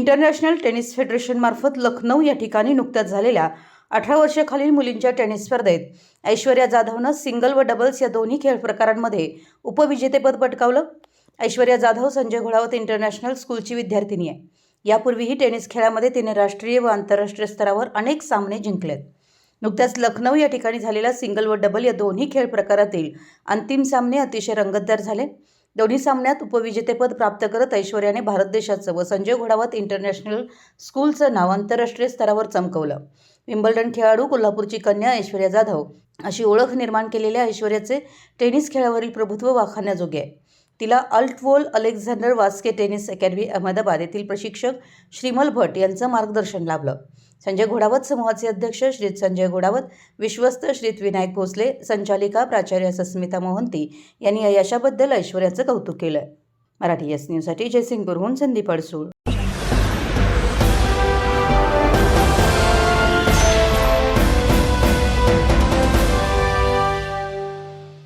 International tennis फेडरेशनमार्फत Lucknow या ठिकाणी नुकत्याच झालेल्या अठरा वर्षाखालील मुलींच्या टेनिस स्पर्धेत ऐश्वर्या जाधवनं सिंगल व डबल्स या दोन्ही खेळ प्रकारांमध्ये उपविजेतेपद पटकावलं. ऐश्वर्या जाधव संजय घोडावत इंटरनॅशनल स्कूलची विद्यार्थिनी आहे. यापूर्वीही टेनिस खेळामध्ये तिने राष्ट्रीय व आंतरराष्ट्रीय स्तरावर अनेक सामने जिंकलेत. नुकत्याच लखनौ या ठिकाणी झालेल्या सिंगल व डबल या दोन्ही खेळ प्रकारातील अंतिम सामने अतिशय रंगतदार झाले. दोन्ही सामन्यात उपविजेतेपद प्राप्त करत ऐश्वर्याने भारत देशाचं व संजय घोडावत इंटरनॅशनल स्कूलचं नाव आंतरराष्ट्रीय स्तरावर चमकवलं. विम्बल्डन खेळाडू कोल्हापूरची कन्या ऐश्वर्या जाधव अशी ओळख निर्माण केलेल्या ऐश्वर्याचे टेनिस खेळावरील प्रभुत्व वाखाण्याजोगे आहे तिला अल्टवोल Alexander Waske tennis academy Ahmedabad येथील प्रशिक्षक श्रीमल भट यांचं मार्गदर्शन लाभलं. संजय घोडावत समूहाचे अध्यक्ष श्रीत संजय घोडावत विश्वस्त श्रीत विनायक भोसले संचालिका प्राचार्य सस्मिता मोहंती यांनी या यशाबद्दल ऐश्वर्याचं कौतुक केलं. मराठी एस न्यूजसाठी जयसिंगपूरहून संदीप अडसूळ.